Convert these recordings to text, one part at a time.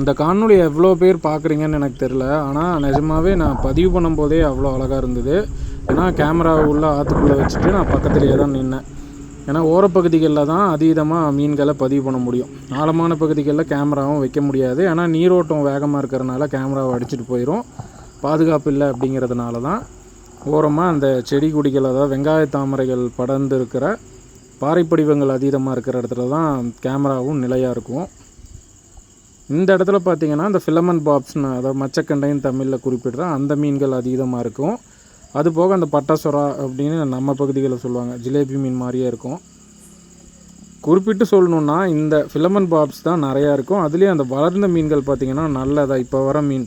இந்த காணொலி எவ்வளோ பேர் பார்க்குறீங்கன்னு எனக்கு தெரில. ஆனால் நிஜமாவே நான் பதிவு பண்ணும்போதே அவ்வளோ அழகாக இருந்தது. ஏன்னா கேமராவை உள்ள ஆற்றுக்குள்ளே வச்சுட்டு நான் பக்கத்துலேயே தான் நின்னேன். ஏன்னா ஓரப்பகுதிகளில் தான் அதீதமாக மீன்களை பதிவு பண்ண முடியும். ஆழமான பகுதிகளில் கேமராவும் வைக்க முடியாது. ஏன்னா நீரோட்டம் வேகமாக இருக்கிறனால கேமராவை அடிச்சிட்டு போயிடும் பாதுகாப்பு இல்லை அப்படிங்கிறதுனால தான் ஓரமாக அந்த செடி கொடிகள் அதாவது வெங்காய தாமரைகள் படர்ந்து இருக்கிற பாறைப்படிவங்கள் அதீதமாக இருக்கிற இடத்துல தான் கேமராவும் நிலையாக இருக்கும். இந்த இடத்துல பார்த்தீங்கன்னா இந்த ஃபிலமன் பாப்ஸ்னு அதாவது மச்சக்கண்டைன்னு தமிழில் குறிப்பிடுற அந்த மீன்கள் அதிகமாக இருக்கும். அது போக அந்த பட்டாசுரா அப்படின்னு நம்ம பகுதிகளில் சொல்லுவாங்க. ஜிலேபி மீன் மாதிரியே இருக்கும். குறிப்பிட்டு சொல்லணுன்னா இந்த ஃபிலமன் பாப்ஸ் தான் நிறையா இருக்கும். அதுலேயும் அந்த வளர்ந்த மீன்கள் பார்த்திங்கன்னா நல்லதாக இப்போ வர மீன்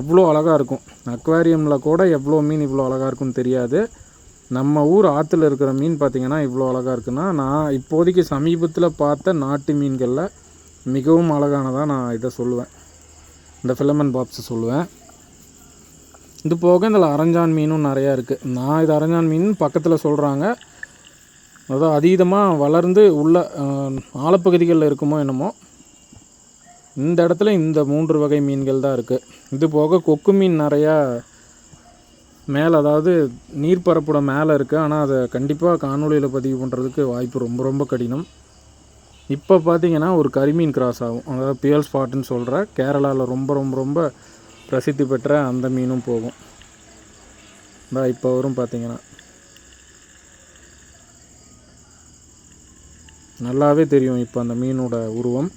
அவ்வளோ அழகாக இருக்கும். அக்வாரியமில் கூட எவ்வளோ மீன் இவ்வளோ அழகாக இருக்கும்னு தெரியாது. நம்ம ஊர் ஆற்றுல இருக்கிற மீன் பார்த்திங்கன்னா இவ்வளோ அழகாக இருக்குன்னா நான் இப்போதைக்கு சமீபத்தில் பார்த்த நாட்டு மீன்களில் மிகவும் அழகானதாக நான் இதை சொல்லுவேன். இந்த ஃபிலமன் பாப்ஸை சொல்லுவேன். இது போக இதில் அரஞ்சான் மீனும் நிறையா இருக்குது நான் இது அரஞ்சான் மீன் பக்கத்தில் சொல்கிறாங்க அதான் அதீதமாக வளர்ந்து உள்ள ஆழப்பகுதிகளில் இருக்குமோ என்னமோ இந்த இடத்துல இந்த மூன்று வகை மீன்கள் தான் இருக்குது இது போக கொக்கு மீன் நிறையா மேலே அதாவது நீர்ப்பரப்போட மேலே இருக்குது ஆனால் அதை கண்டிப்பாக காணொளியில் பதிவு பண்ணுறதுக்கு வாய்ப்பு ரொம்ப ரொம்ப கடினம். இப்போ பார்த்தீங்கன்னா ஒரு கரிமீன் கிராஸ் ஆகும். அதாவது பியல் ஸ்பாட்டுன்னு சொல்கிற கேரளாவில் ரொம்ப ரொம்ப ரொம்ப பிரசித்தி பெற்ற அந்த மீனும் போகும். இந்த இப்போ வரும் பார்த்தீங்கன்னா. நல்லாவே தெரியும் இப்போ அந்த மீனோட உருவம்.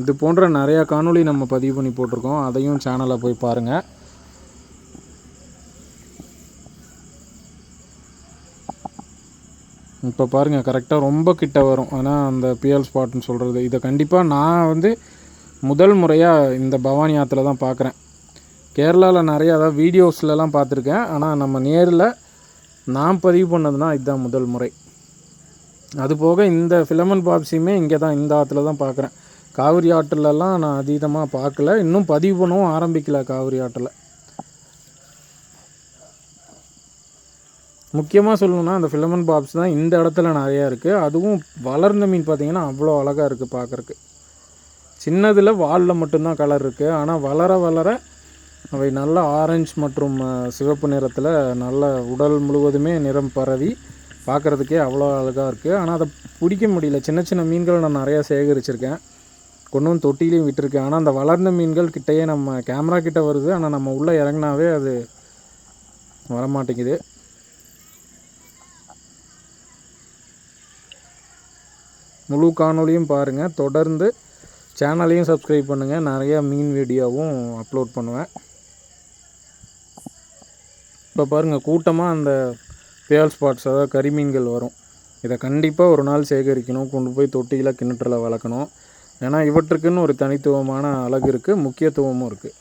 இது போன்ற நிறையா காணொளி நம்ம பதிவு பண்ணி போட்டிருக்கோம். அதையும் சேனலில் போய் பாருங்கள் இப்போ பாருங்கள் கரெக்டாக ரொம்ப கிட்ட வரும். ஆனால் அந்த பிஎல் ஸ்பாட்னு சொல்கிறது இதை கண்டிப்பாக நான் வந்து முதல் முறையாக இந்த பவானி ஆற்றுல தான் பார்க்குறேன் கேரளாவில் நிறையா அதாவது வீடியோஸ்லலாம் பார்த்துருக்கேன் ஆனால் நம்ம நேரில் நான் பதிவு பண்ணதுனா இதுதான் முதல் முறை. அதுபோக இந்த ஃபிலமன் பாப்ஸியுமே இங்கே தான் இந்த ஆற்றுல தான் பார்க்குறேன் காவிரி ஆற்றுலலாம் நான் அதீதமாக பார்க்கல இன்னும் பதிவு பண்ணவும் ஆரம்பிக்கல காவிரி ஆற்றில். முக்கியமாக சொல்லணும்னா அந்த ஃபிலமன் பாப்ஸ் தான் இந்த இடத்துல நிறையா இருக்குது அதுவும் வளர்ந்த மீன் பார்த்தீங்கன்னா அவ்வளோ அழகாக இருக்குது பார்க்குறக்கு சின்னதில் வாலில் மட்டும்தான் கலர் இருக்குது ஆனால் வளர வளர அவை நல்ல ஆரஞ்சு மற்றும் சிவப்பு நிறத்தில் நல்ல உடல் முழுவதுமே நிறம் பரவி பார்க்குறதுக்கே அவ்வளோ அழகாக இருக்குது ஆனால் அதை பிடிக்க முடியல. சின்ன சின்ன மீன்கள் நான் நிறையா சேகரிச்சிருக்கேன். கொண்டு வந்து தொட்டிலையும் விட்டுருக்கேன். ஆனால் அந்த வளர்ந்த மீன்கள் கிட்டேயே நம்ம கேமரா கிட்ட வருது. ஆனால் நம்ம உள்ளே இறங்கினாவே அது வரமாட்டேங்குது. முழு காணொளியும் பாருங்கள் தொடர்ந்து சேனலையும் சப்ஸ்கிரைப் பண்ணுங்கள் நிறையா மீன் வீடியோவும் அப்லோட் பண்ணுவேன். இப்போ பாருங்கள் கூட்டமாக அந்த பேல் ஸ்பாட்ஸ் அதாவது கரிமீன்கள் வரும். இதை கண்டிப்பாக ஒரு நாள் சேகரிக்கணும். கொண்டு போய் தொட்டியில் கிணற்றில் வளர்க்கணும். ஏன்னா இவற்றுக்குன்னு ஒரு தனித்துவமான அழகு இருக்குது முக்கியத்துவமும் இருக்குது